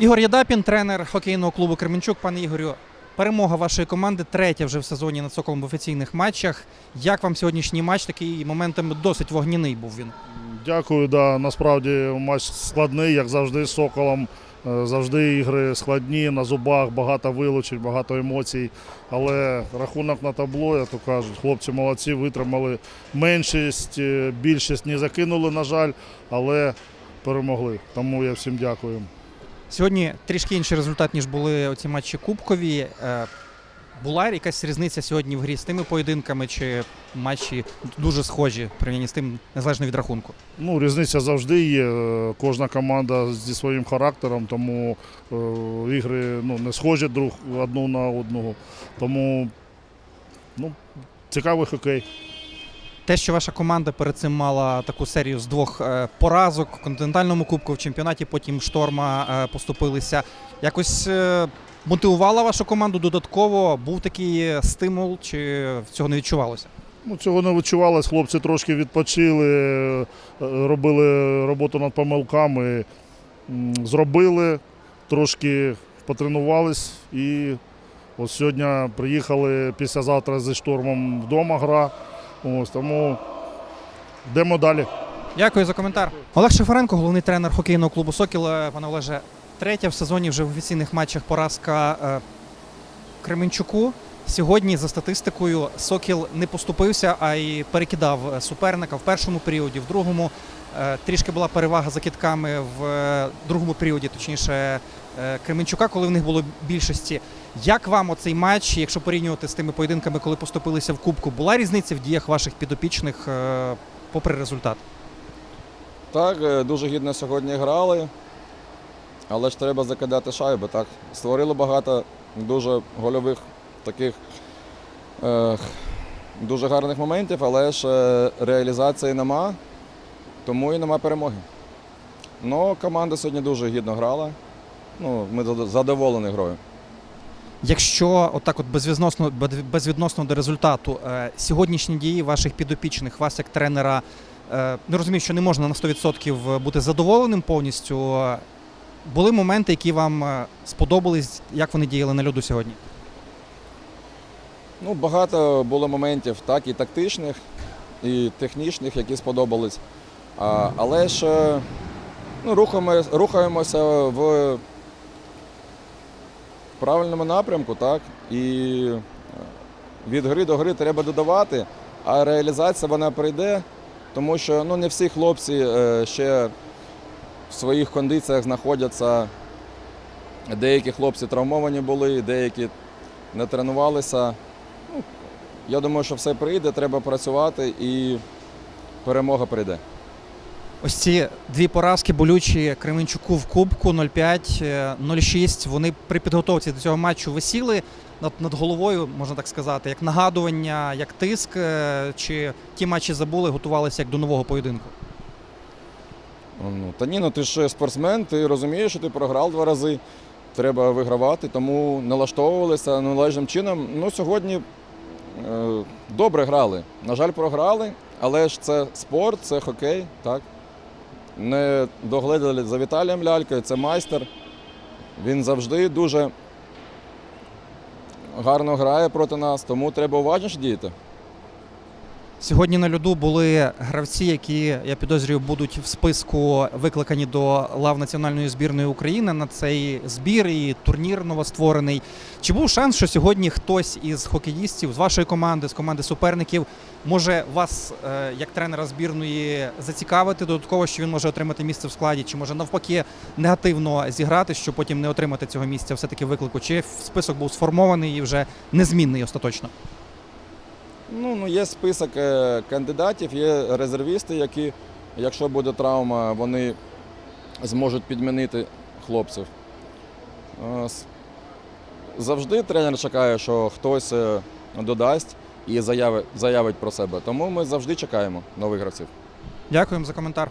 Ігор Єдапін, тренер хокейного клубу Кременчук. Пане Ігорю, перемога вашої команди третя вже в сезоні над соколом в офіційних матчах. Як вам сьогоднішній матч? Такий моментами досить вогняний був він. Дякую. Да, насправді матч складний, як завжди, з соколом. Е, Завжди ігри складні, на зубах, багато вилучень, багато емоцій. Але рахунок на табло, як то кажуть, хлопці молодці, витримали меншість, е, більшість не закинули, на жаль, але перемогли. Тому я всім дякую. Сьогодні трішки інший результат, ніж були оці матчі кубкові. Е, Була якась різниця сьогодні в грі з тими поєдинками, чи матчі дуже схожі в з тим, незалежно від рахунку? Ну, різниця завжди є. Е, Кожна команда зі своїм характером, тому е, ігри ну, не схожі друг одну на одного. Тому ну, цікавий хокей. Те, що ваша команда перед цим мала таку серію з двох е, поразок в континентальному кубку в чемпіонаті, потім шторма е, поступилися. Якось е, мотивувала вашу команду додатково? Був такий стимул, чи цього не відчувалося? Ну, цього не відчувалось. Хлопці трошки відпочили, робили роботу над помилками, зробили, трошки потренувались і ось сьогодні приїхали післязавтра зі штурмом вдома гра. Ось, тому йдемо далі. Дякую за коментар. Олег Шеференко, головний тренер хокейного клубу Сокіл. Пане Олеже, третя в сезоні вже в офіційних матчах поразка е, Кременчуку. Сьогодні, за статистикою, Сокіл не поступився, а й перекидав е, суперника в першому періоді, в другому. Е, Трішки була перевага за китками в другому періоді, точніше Кременчука, коли в них було більшості. Як вам оцей матч, якщо порівнювати з тими поєдинками, коли поступилися в Кубку, була різниця в діях ваших підопічних е, попри результат? Так, е, дуже гідно сьогодні грали, але ж треба закидати шайби. Так. Створили багато дуже гольових таких е, дуже гарних моментів, але ж е, реалізації нема, тому і нема перемоги. Ну, команда сьогодні дуже гідно грала. Ну, ми задоволені грою. Якщо отак, от безвідносно, безвідносно до результату, е, сьогоднішні дії ваших підопічних, вас як тренера, не розумію, що не можна на 100% бути задоволеним повністю. Були моменти, які вам е, сподобались, як вони діяли на льоду сьогодні? Ну, багато було моментів, так, і тактичних, і технічних, які сподобались. А, але ж е, ну, рухаємо, рухаємося в правильному напрямку, так? І е, від гри до гри треба додавати, а реалізація вона прийде, тому що ну, не всі хлопці е, ще в своїх кондиціях знаходяться. Деякі хлопці травмовані були, деякі не тренувалися. Ну, я думаю, що все прийде, треба працювати і перемога прийде. Ось ці дві поразки болючі Кременчуку в Кубку 0-5, е, 0-6. Вони при підготовці до цього матчу висіли над, над головою, можна так сказати, як нагадування, як тиск. е, Чи ті матчі забули, готувалися як до нового поєдинку? Ну, та ні, ну ти ж спортсмен, ти розумієш, що ти програв два рази. Треба вигравати, тому налаштовувалися належним чином. Ну, сьогодні е, добре грали. На жаль, програли, але ж це спорт, це хокей, так. Не доглядали за Віталієм Лялькою, це майстер. Він завжди дуже гарно грає проти нас, тому треба уважніше діяти. Сьогодні на льоду були гравці, які я підозрюю будуть в списку викликані до лав національної збірної України на цей збір і турнір новостворений. Чи був шанс, що сьогодні хтось із хокеїстів з вашої команди, з команди суперників, може вас е, як тренера збірної зацікавити додатково, що він може отримати місце в складі, чи може навпаки негативно зіграти, щоб потім не отримати цього місця все-таки виклику? Чи список був сформований і вже незмінний остаточно? Ну, ну, є список е, кандидатів, є резервісти, які, якщо буде травма, вони зможуть підмінити хлопців. Е, Завжди тренер чекає, що хтось е, додасть і заяви, заявить про себе. Тому ми завжди чекаємо нових гравців. Дякуємо за коментар.